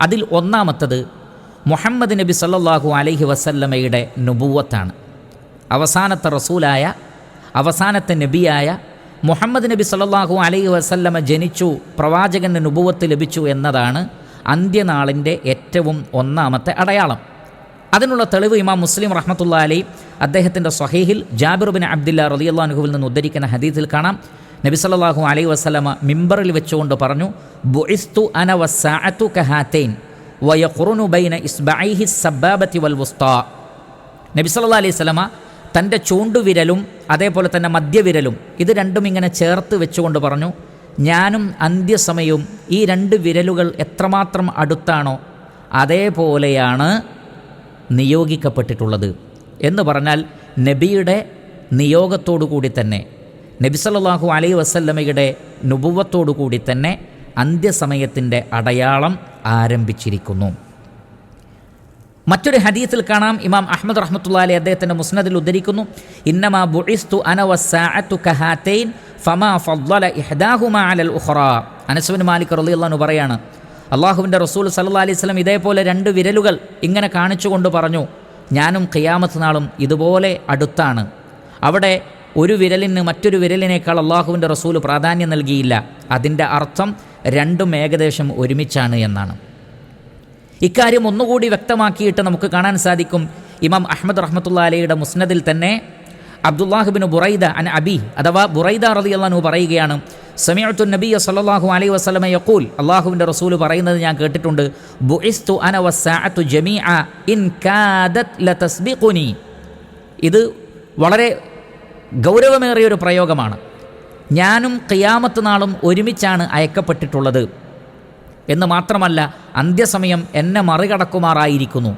അതിൽ ഒന്നാമത്തത് മുഹമ്മദ് നബി സല്ലാഹു അലൈഹി വസല്ലമയുടെ നുബുവത്താണ്. അവസാനത്തെ റസൂലായ അവസാനത്തെ നബിയായ മുഹമ്മദ് നബി സല്ലാഹു അലൈഹി വസല്ലമ ജനിച്ചു പ്രവാചകന് നുബുവത്ത് ലഭിച്ചു എന്നതാണ് അന്ത്യനാളിന്റെ ഏറ്റവും ഒന്നാമത്തെ അടയാളം. അതിനുള്ള തെളിവ് ഇമാം മുസ്ലിം റഹ്മത്തുള്ള അലി അദ്ദേഹത്തിന്റെ സ്വഹീഹിൽ ജാബിർ ബിൻ റലിയുള്ള റളിയല്ലാഹുവിൽ നിന്ന് ഉദ്ധരിക്കുന്ന ഹദീസിൽ കാണാം. നബി സല്ലല്ലാഹു അലൈഹി വസല്ലമ മിമ്പറിൽ വെച്ചുകൊണ്ട് പറഞ്ഞു ബുഇസ്തു അന വസ്സാഅത്തു കഹാതൈൻ വയഖുറുനു ബൈന ഇസ്ബൈഹി സബ്ബാബത്തി വൽ വുസ്താ. നബി അലൈഹി സ്വലമ തന്റെ ചൂണ്ടുവിരലും അതേപോലെ തന്നെ മധ്യവിരലും ഇത് രണ്ടും ഇങ്ങനെ ചേർത്ത് വെച്ചുകൊണ്ട് പറഞ്ഞു ഞാനും അന്ത്യസമയവും ഈ രണ്ട് വിരലുകൾ എത്രമാത്രം അടുത്താണോ അതേപോലെയാണ് നിയോഗിക്കപ്പെട്ടിട്ടുള്ളത്. എന്ന് പറഞ്ഞാൽ നബിയുടെ നിയോഗത്തോടു കൂടി തന്നെ നബി അലൈ വസല്ലമയുടെ നുബുവത്തോടു കൂടി തന്നെ അന്ത്യസമയത്തിന്റെ അടയാളം ആരംഭിച്ചിരിക്കുന്നു. മറ്റൊരു ഹദീത്തിൽ കാണാം. ഇമാം അഹമ്മദ് റഹ്മത്തുല്ലാലെ അദ്ദേഹത്തിന്റെ മുസ്നദിൽ ഉദ്ധരിക്കുന്നു ഇന്നമാ ബുഇസ്തു ഫമാ അലൽ മാലിക് റളിയല്ലാഹു പറയാണ് അള്ളാഹുവിന്റെ റസൂൽ സല്ലല്ലാഹു അലൈഹി വസല്ലം ഇതേപോലെ രണ്ട് വിരലുകൾ ഇങ്ങനെ കാണിച്ചുകൊണ്ട് പറഞ്ഞു ഞാനും ഖിയാമത്ത് നാളും ഇതുപോലെ അടുത്താണ്. അവിടെ ഒരു വിരലിന് മറ്റൊരു വിരലിനേക്കാൾ അള്ളാഹുവിന്റെ റസൂൽ പ്രാധാന്യം നൽകിയില്ല. അതിന്റെ അർത്ഥം രണ്ടും ഏകദേശം ഒരുമിച്ചാണ് എന്നാണ്. ഇക്കാര്യം ഒന്നുകൂടി വ്യക്തമാക്കിയിട്ട് നമുക്ക് കാണാൻ സാധിക്കും. ഇമാം അഹമ്മദ് റഹ്മത്തുള്ള അലയുടെ മുസ്നദിൽ തന്നെ അബ്ദുല്ലാഹുബിൻ ബുറൈദ അൻ അബി അഥവാ ബുറൈദ അള്ളു പറയുകയാണ് സമയത്തു നബിയ സല്ലാഹു അലൈഹി വസ്ലമ യക്കൂൽ അള്ളാഹുവിന്റെ റസൂൽ പറയുന്നത് ഞാൻ കേട്ടിട്ടുണ്ട് ബുഇസ്തു ജമീഅ ഇൻ കാദത് ഇത് വളരെ ഗൗരവമേറിയ ഒരു പ്രയോഗമാണ്. ഞാനും ഖിയാമത്ത് നാളും ഒരുമിച്ചാണ് അയക്കപ്പെട്ടിട്ടുള്ളത്. എന്ന് മാത്രമല്ല അന്ത്യസമയം എന്നെ മറികടക്കുമാറായിരിക്കുന്നു.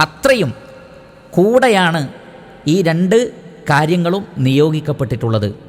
അത്രയും കൂടെയാണ് ഈ രണ്ട് കാര്യങ്ങളും നിയോഗിക്കപ്പെട്ടിട്ടുള്ളത്.